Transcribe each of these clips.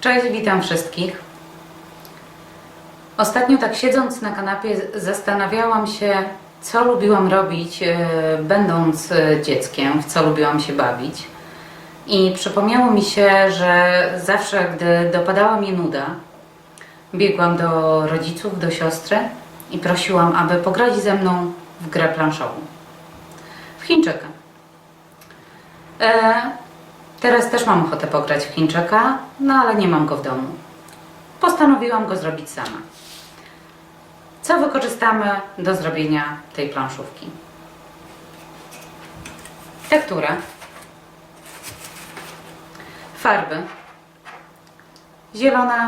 Cześć, witam wszystkich. Ostatnio tak siedząc na kanapie zastanawiałam się, co lubiłam robić e, będąc e, dzieckiem, w co lubiłam się bawić. I przypomniało mi się, że zawsze, gdy dopadała mnie nuda, biegłam do rodziców, do siostry i prosiłam, aby pograć ze mną w grę planszową. W Chińczyka. E, teraz też mam ochotę pograć w Chińczyka, no ale nie mam go w domu. Postanowiłam go zrobić sama. Co wykorzystamy do zrobienia tej planszówki? Tekturę, farby, zielona,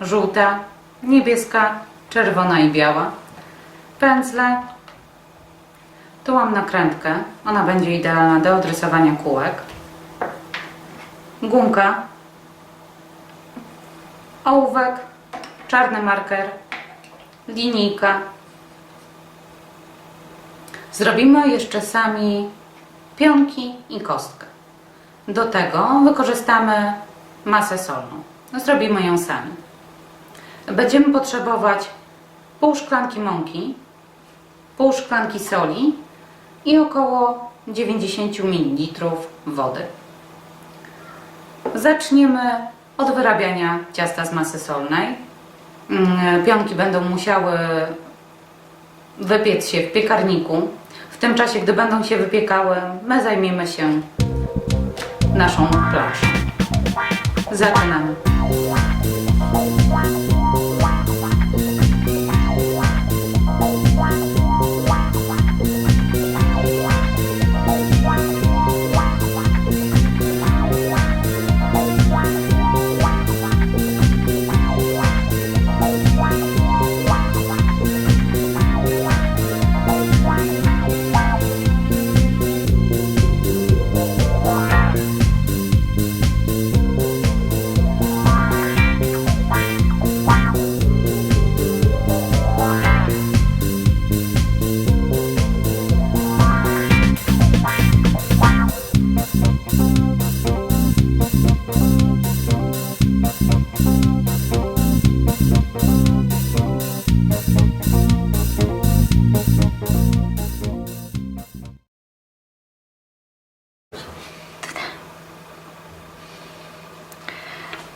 żółta, niebieska, czerwona i biała, pędzle, tu mam nakrętkę, ona będzie idealna do odrysowania kółek, gumka, ołówek, czarny marker, linijka. Zrobimy jeszcze sami pionki i kostkę. Do tego wykorzystamy masę solną. Zrobimy ją sami. Będziemy potrzebować pół szklanki mąki, pół szklanki soli i około 90 ml wody. Zaczniemy od wyrabiania ciasta z masy solnej. Mm, Pionki będą musiały wypiec się w piekarniku. W tym czasie, gdy będą się wypiekały, my zajmiemy się naszą planszą. Zaczynamy.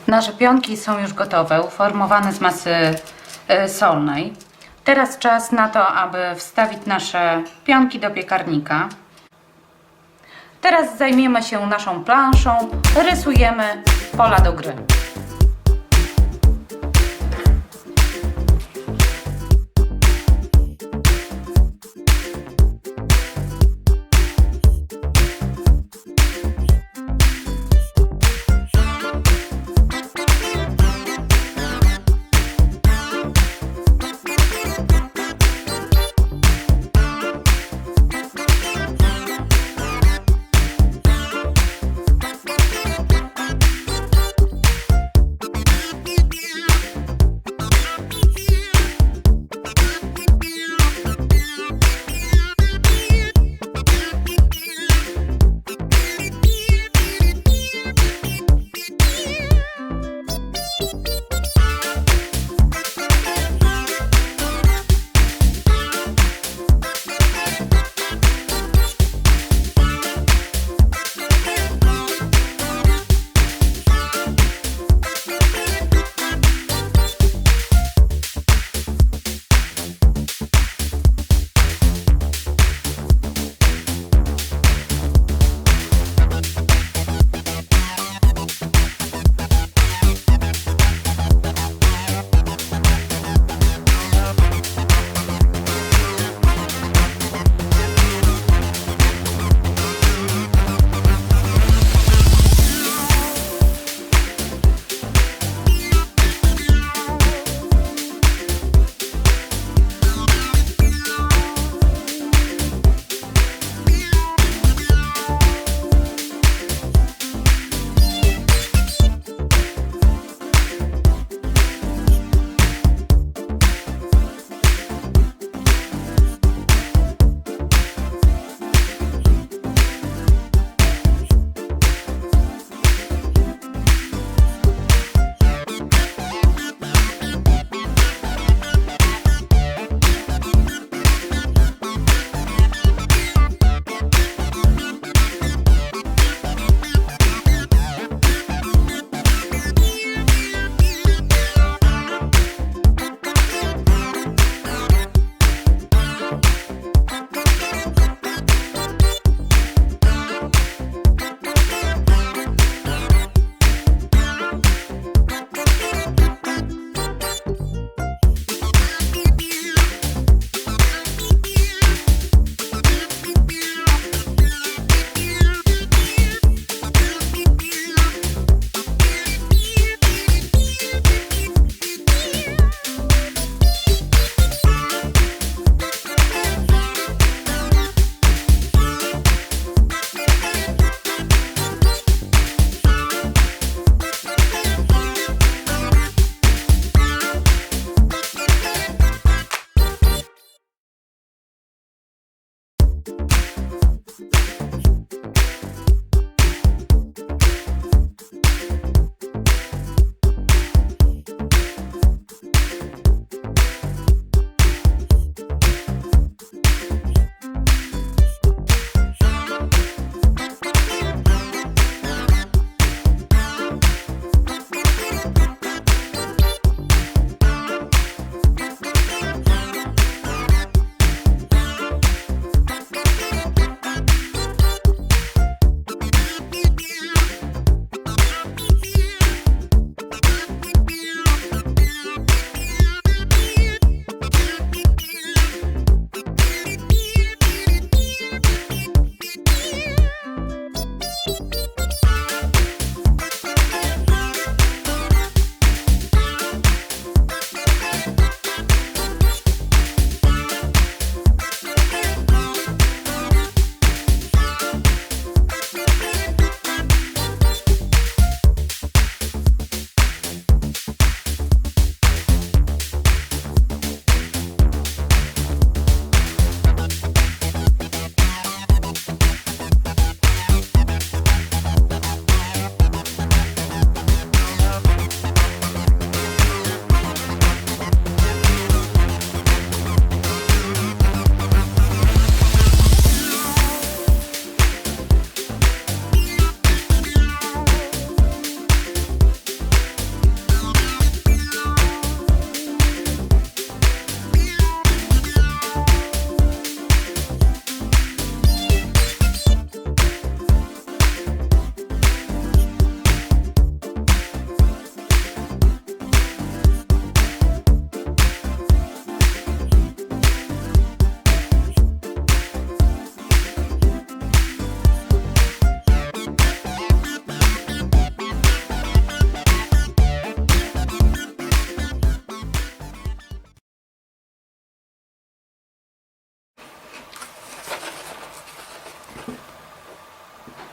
Nasze pionki są już gotowe, uformowane z masy e, solnej. Teraz czas na to, aby wstawić nasze pionki do piekarnika. Teraz zajmiemy się naszą planszą, rysujemy pola do gry.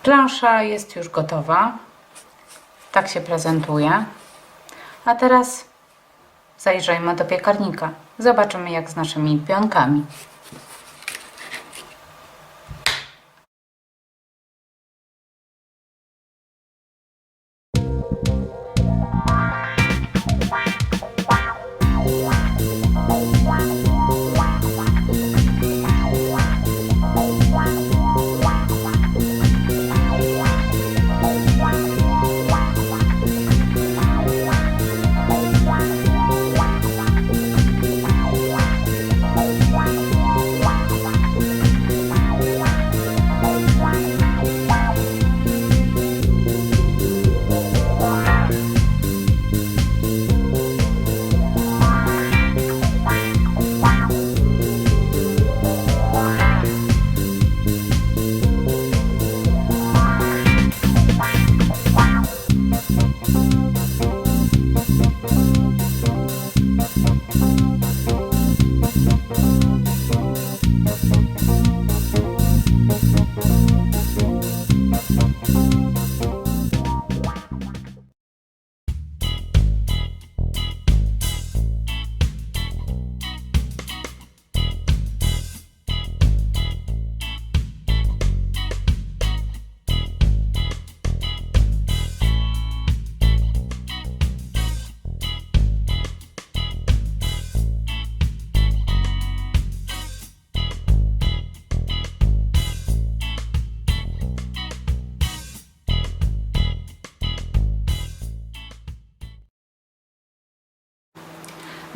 Plansza jest już gotowa. Tak się prezentuje. A teraz zajrzyjmy do piekarnika. Zobaczymy jak z naszymi pionkami.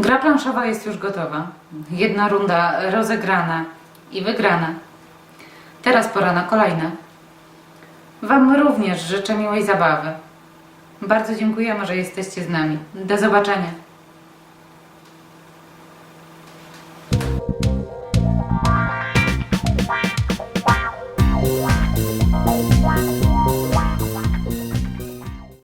Gra planszowa jest już gotowa. Jedna runda rozegrana i wygrana. Teraz pora na kolejne. Wam również życzę miłej zabawy. Bardzo dziękujemy, że jesteście z nami. Do zobaczenia.